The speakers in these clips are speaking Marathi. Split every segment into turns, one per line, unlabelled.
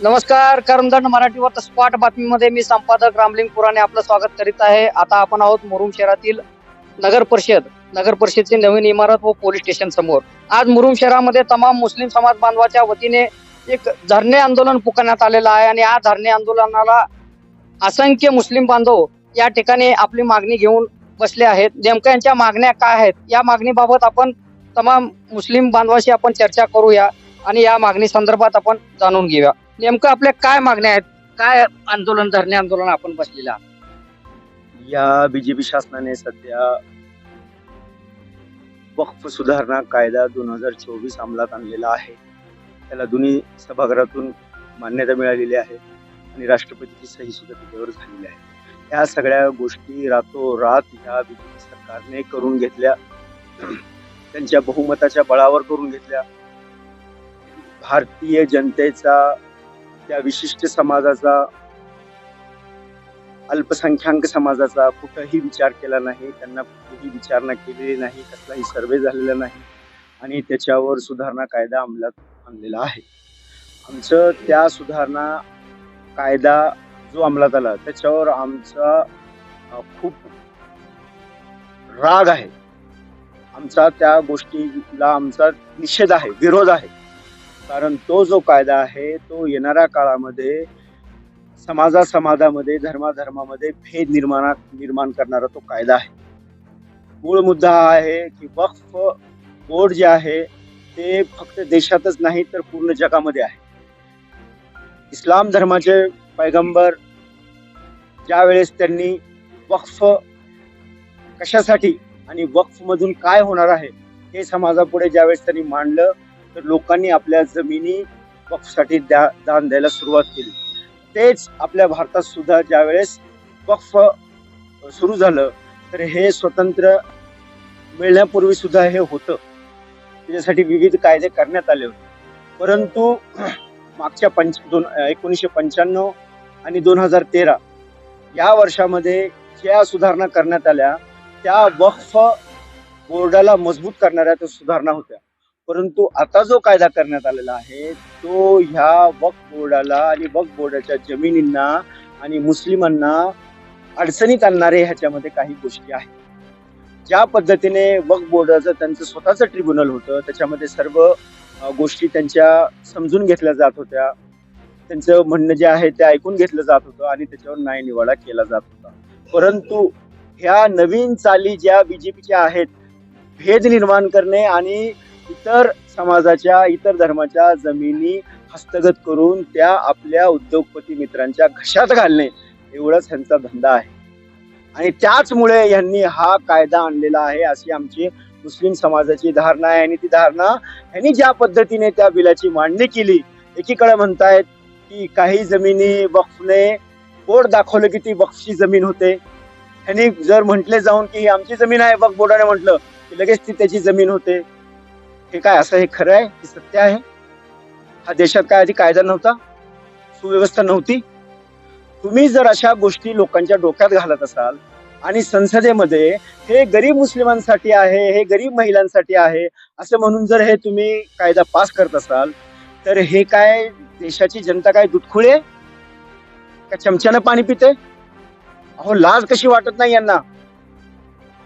नमस्कार करमदंड मराठीवर स्पॉट बातमीमध्ये मी संपादक रामलिंग पुराणे आपलं स्वागत करीत आहे. आता आपण आहोत मुरुम शहरातील नगर परिषद नगर परिषदची नवीन इमारत व पोलीस स्टेशन समोर. आज मुरुम शहरामध्ये तमाम मुस्लिम समाज बांधवाच्या वतीने एक धरणे आंदोलन पुकारण्यात आलेलं आहे आणि या धरणे आंदोलनाला असंख्य मुस्लिम बांधव या ठिकाणी आपली मागणी घेऊन बसले आहेत. नेमक्या यांच्या मागण्या काय आहेत? या मागणीबाबत आपण तमाम मुस्लिम बांधवाशी आपण चर्चा करूया. आणि या मागणी संदर्भात आपण जाणून घेऊया. नेमकं आपल्या काय मागण्या आहेत? काय आंदोलन धरणे आंदोलन आपण बसलेलं आहात?
या बीजेपी शासनाने सध्या वक्फ सुधारणा कायदा दोन हजार चोवीस अंमलात आणलेला आहे. त्याला दोन्ही सभागृहातून मान्यता मिळालेली आहे आणि राष्ट्रपतीची सही सुद्धा त्याच्यावर झालेली आहे. ह्या सगळ्या गोष्टी रातोरात या बीजेपी सरकारने करून घेतल्या. त्यांच्या बहुमताच्या बळावर करून घेतल्या. भारतीय जनतेचा त्या विशिष्ट समाजाचा अल्पसंख्याक समाजाचा कुठंही विचार केला नाही त्यांना कुठेही विचारणा केलेली नाही कसलाही सर्वे झालेला नाही आणि त्याच्यावर सुधारणा कायदा अंमलात आणलेला आहे. आमचं त्या सुधारणा कायदा जो अंमलात आला त्याच्यावर आमचा खूप राग आहे. आमचा त्या गोष्टीला आमचा निषेध आहे विरोध आहे. कारण तो जो कायदा आहे तो येणाऱ्या काळामध्ये समाजा समाजामध्ये धर्माधर्मामध्ये भेद निर्माण निर्माण करणारा तो कायदा आहे. मूळ मुद्दा हा आहे की वक्फ बोर्ड जे आहे ते फक्त देशातच नाही तर पूर्ण जगामध्ये आहे. इस्लाम धर्माचे पैगंबर ज्या वेळेस त्यांनी वक्फ कशासाठी आणि वक्फ मधून काय होणार आहे हे समाजापुढे ज्यावेळेस त्यांनी मांडलं तर लोकांनी आपल्या जमिनी वक्फसाठी द्या दान द्यायला सुरुवात केली. तेच आपल्या भारतात सुद्धा ज्यावेळेस वक्फ सुरू झालं तर हे स्वतंत्र मिळण्यापूर्वी सुद्धा हे होतं. त्याच्यासाठी विविध कायदे करण्यात आले होते. परंतु मागच्या पंच दोन एकोणीसशे पंच्याण्णव आणि दोन हजार तेरा या वर्षामध्ये ज्या सुधारणा करण्यात आल्या त्या वक्फ बोर्डाला मजबूत करणाऱ्या त्या सुधारणा होत्या. परंतु आता जो कायदा करण्यात आलेला आहे तो ह्या वक्फ बोर्डाला आणि वक्फ बोर्डाच्या जमिनींना आणि मुस्लिमांना अडचणीत आणणारे ह्याच्यामध्ये काही गोष्टी आहेत. ज्या पद्धतीने वक्फ बोर्डाचं त्यांचं स्वतःचं ट्रिब्युनल होतं त्याच्यामध्ये सर्व गोष्टी त्यांच्या समजून घेतल्या जात होत्या. त्यांचं म्हणणं जे आहे ते ऐकून घेतलं जात होतं आणि त्याच्यावर न्यायनिवाडा केला जात होता. परंतु ह्या नवीन चाली ज्या बीजेपीच्या आहेत भेद निर्माण करणे आणि इतर समाजाच्या इतर धर्माच्या जमिनी हस्तगत करून त्या आपल्या उद्योगपती मित्रांच्या घशात घालणे एवढाच ह्यांचा धंदा आहे. आणि त्याचमुळे यांनी हा कायदा आणलेला आहे अशी आमची मुस्लिम समाजाची धारणा आहे. आणि ती धारणा ह्यांनी ज्या पद्धतीने त्या बिलाची मांडणी केली एकीकडे म्हणतायत की काही जमिनी वक्फने बोर्ड दाखवलं की ती वक्फची जमीन होते. ह्यांनी जर म्हटले जाऊन की ही आमची जमीन आहे वक्फ बोर्डाने म्हटलं की लगेच ती त्याची जमीन होते. हे काय असं हे खरं आहे हे सत्य आहे. हा देशात काय आधी कायदा नव्हता सुव्यवस्था नव्हती. तुम्ही जर अशा गोष्टी लोकांच्या डोक्यात घालत असाल आणि संसदेमध्ये हे गरीब मुस्लिमांसाठी आहे हे गरीब महिलांसाठी आहे असं म्हणून जर हे तुम्ही कायदा पास करत असाल तर हे काय देशाची जनता काय दुधखुळे का चमच्यानं पाणी पिते? अहो लाज कशी वाटत नाही यांना?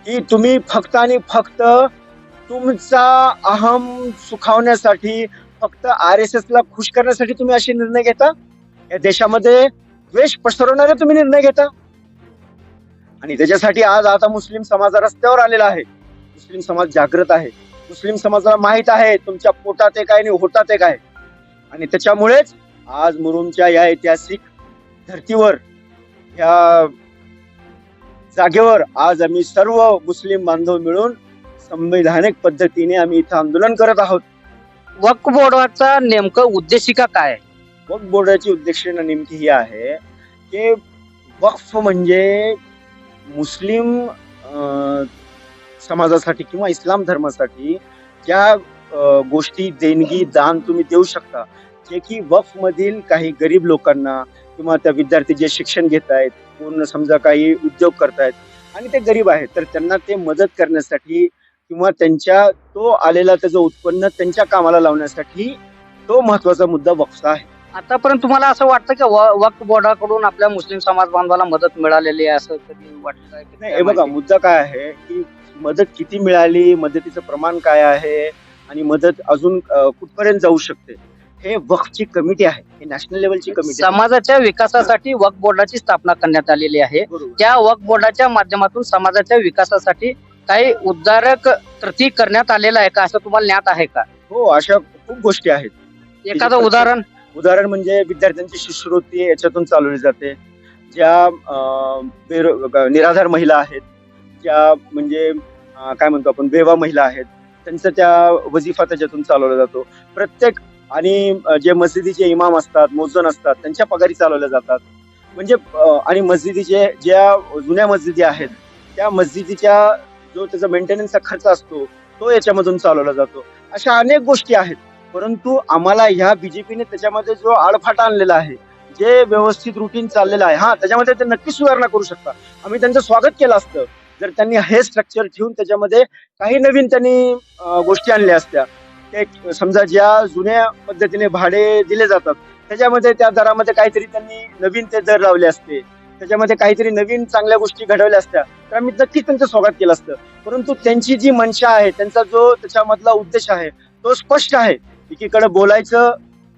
की तुम्ही फक्त आणि फक्त तुमचा अहम सुखावण्यासाठी फक्त आर एस एस ला खुश करण्यासाठी तुम्ही असे निर्णय घेता? या देशामध्ये द्वेष पसरवणारे तुम्ही निर्णय घेता? आणि त्याच्यासाठी आज आता मुस्लिम समाज रस्त्यावर आलेला आहे. मुस्लिम समाज जागृत आहे. मुस्लिम समाजाला माहीत आहे तुमच्या पोटात एक आहे आणि होटात एक आहे. आणि त्याच्यामुळेच आज मुरुमच्या या ऐतिहासिक धर्तीवर या जागेवर आज आम्ही सर्व मुस्लिम बांधव मिळून संवैधानिक पद्धतीने आम्ही इथं आंदोलन करत आहोत
वक्फ बोर्डाचा नेमकं उद्देशिका काय आहे?
वक्फ बोर्डाची उद्देशना नेमकी ही आहे की वक्फ म्हणजे मुस्लिम अं, समाजासाठी किंवा इस्लाम धर्मासाठी ज्या अं, गोष्टी देणगी दान तुम्ही देऊ शकता जे की वक्फ मधील काही गरीब लोकांना किंवा त्या विद्यार्थी जे शिक्षण घेत आहेत पूर्ण समजा काही उद्योग करतायत आणि ते गरीब आहेत तर त्यांना ते मदत करण्यासाठी किंवा त्यांच्या तो आलेला त्याचं उत्पन्न त्यांच्या कामाला लावण्यासाठी तो महत्त्वाचा मुद्दा वक्फचा आहे.
आतापर्यंत तुम्हाला असं वाटतं की वक्फ बोर्डाकडून आपल्या मुस्लिम समाज बांधवाला मदत मिळालेली आहे असं कधी वाटतं
नाही हे बघा मुद्दा काय आहे की मदत किती मिळाली मदतीचं प्रमाण काय आहे आणि मदत अजून कुठपर्यंत जाऊ शकते? हे वक्फची कमिटी आहे. हे नॅशनल लेवलची कमिटी
समाजाच्या विकासासाठी वक्फ बोर्डाची स्थापना करण्यात आलेली आहे. त्या वक्फ बोर्डाच्या माध्यमातून समाजाच्या विकासासाठी काही उद्धारक कृती करण्यात आलेलं आहे का? असं तुम्हाला ज्ञात आहे का?
हो अशा खूप गोष्टी आहेत.
एखादं उदाहरण?
उदाहरण म्हणजे विद्यार्थ्यांची शिष्यवृत्ती याच्यातून चालवली जाते. ज्या अं, बेरो- निराधार महिला आहेत ज्या म्हणजे अं, काय म्हणतो आपण बेवा महिला आहेत त्यांचा त्या वजिफा त्याच्यातून चालवला जातो. प्रत्येक आणि अं, जे मस्जिदीचे इमाम असतात मोजन असतात त्यांच्या पगारी चालवल्या जातात. म्हणजे अं, आणि मस्जिदीचे ज्या जुन्या मस्जिदी आहेत त्या मस्जिदीच्या जो त्याचा मेंटेनन्सचा खर्च असतो तो याच्यामधून चालवला जातो. अशा अनेक गोष्टी आहेत. परंतु आम्हाला ह्या बीजेपीने त्याच्यामध्ये जो आळफाटा आणलेला आहे जे व्यवस्थित रुटीन चाललेलं आहे हा त्याच्यामध्ये ते नक्कीच सुधारणा करू शकता. आम्ही त्यांचं स्वागत केलं असतं. जर त्यांनी हे स्ट्रक्चर ठेवून त्याच्यामध्ये काही नवीन त्यांनी गोष्टी आणल्या असत्या. ते समजा ज्या जुन्या पद्धतीने भाडे दिले जातात त्याच्यामध्ये त्या दरामध्ये काहीतरी त्यांनी नवीन ते दर लावले असते. त्याच्यामध्ये काहीतरी नवीन चांगल्या गोष्टी घडवल्या असत्या. तर आम्ही नक्कीच त्यांचं स्वागत केलं असतं. परंतु त्यांची जी मनशा आहे त्यांचा जो त्याच्यामधला उद्देश आहे तो स्पष्ट आहे. एकीकडे बोलायचं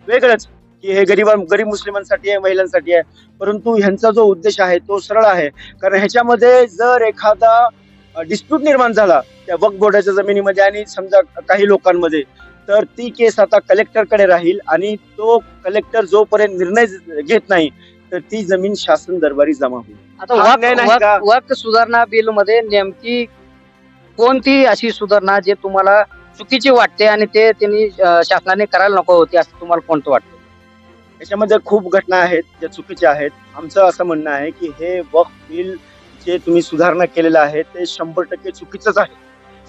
वेगळंच की हे गरीब गरीब मुस्लिमांसाठी आहे महिलांसाठी आहे. परंतु ह्यांचा जो उद्देश आहे तो सरळ आहे. कारण ह्याच्यामध्ये जर एखादा डिस्प्यूट निर्माण झाला त्या वक्फ बोर्डाच्या जमिनीमध्ये आणि समजा काही लोकांमध्ये तर ती केस आता कलेक्टरकडे राहील आणि तो कलेक्टर जोपर्यंत निर्णय घेत नाही तर ती जमीन शासन दरबारी जमा होईल.
आता
हा
वक्फ
अन्याय नाही का?
वक्फ- वक्फ सुधारणा बिलमध्ये नेमकी कोणती अशी सुधारणा जे तुम्हाला चुकीची वाटते आणि ते त्यांनी अं, शासनाने करायला नको होती असं तुम्हाला कोणतं वाटतं?
याच्यामध्ये खूप घटना आहेत ज्या चुकीच्या आहेत. आमचं असं म्हणणं आहे की हे वक्फ बिल जे तुम्ही सुधारणा केलेलं आहे ते शंभर टक्के चुकीचंच आहे.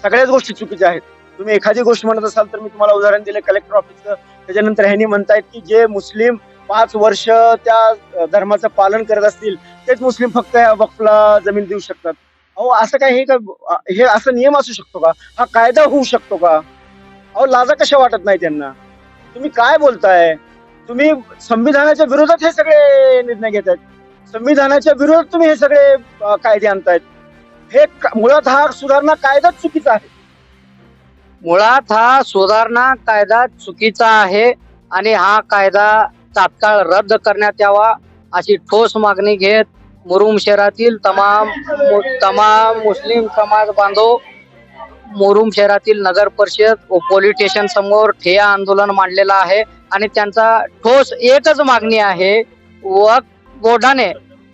सगळ्याच गोष्टी चुकीच्या आहेत. तुम्ही एखादी गोष्ट म्हणत असाल तर मी तुम्हाला उदाहरण दिलं कलेक्टर ऑफिसचं त्याच्यानंतर ह्यांनी म्हणतायत की जे मुस्लिम पाच वर्ष त्या धर्माचं पालन करत असतील तेच मुस्लिम फक्त या वक्फला जमीन देऊ शकतात. अहो असं काय हे का हे असं नियम असू शकतो का? हा कायदा होऊ शकतो का? अहो लाजा कशा वाटत नाही त्यांना? तुम्ही काय बोलताय? तुम्ही संविधानाच्या विरोधात हे सगळे निर्णय घेत आहेत संविधानाच्या विरोधात तुम्ही हे सगळे कायदे आणतायत. हे मुळात हा सुधारणा कायदाच चुकीचा आहे.
मुळात हा सुधारणा कायदा चुकीचा आहे आणि हा कायदा तात्काळ रद्द करण्यात यावा अशी ठोस मागणी घेत मुरुम शहरातील तमाम मु- तमाम मुस्लिम समाज बांधव मुरुम शहरातील नगर परिषद व पोलीस स्टेशन समोर ठेया आंदोलन मांडलेलं आहे आणि त्यांचा ठोस एकच मागणी आहे. वक्फ बोर्डाने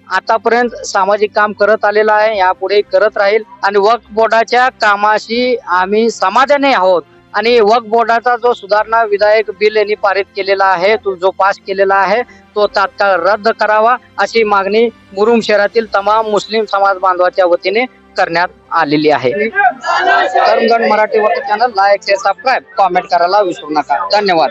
आतापर्यंत सामाजिक काम करत आलेलं आहे यापुढे करत राहील आणि वक्फ बोर्डाच्या कामाशी आम्ही समाधानी आहोत. आणि वक्फ बोर्डाचा जो सुधारणा विधायक बिल यांनी पारित केलेला आहे तो जो पास केलेला आहे तो तात्काळ रद्द करावा अशी मागणी मुरुम शहरातील तमाम मुस्लिम समाज बांधवाच्या वतीने करण्यात आलेली आहे. कर्मगंड मराठी वर्त channel like share subscribe comment करायला विसरू नका. धन्यवाद.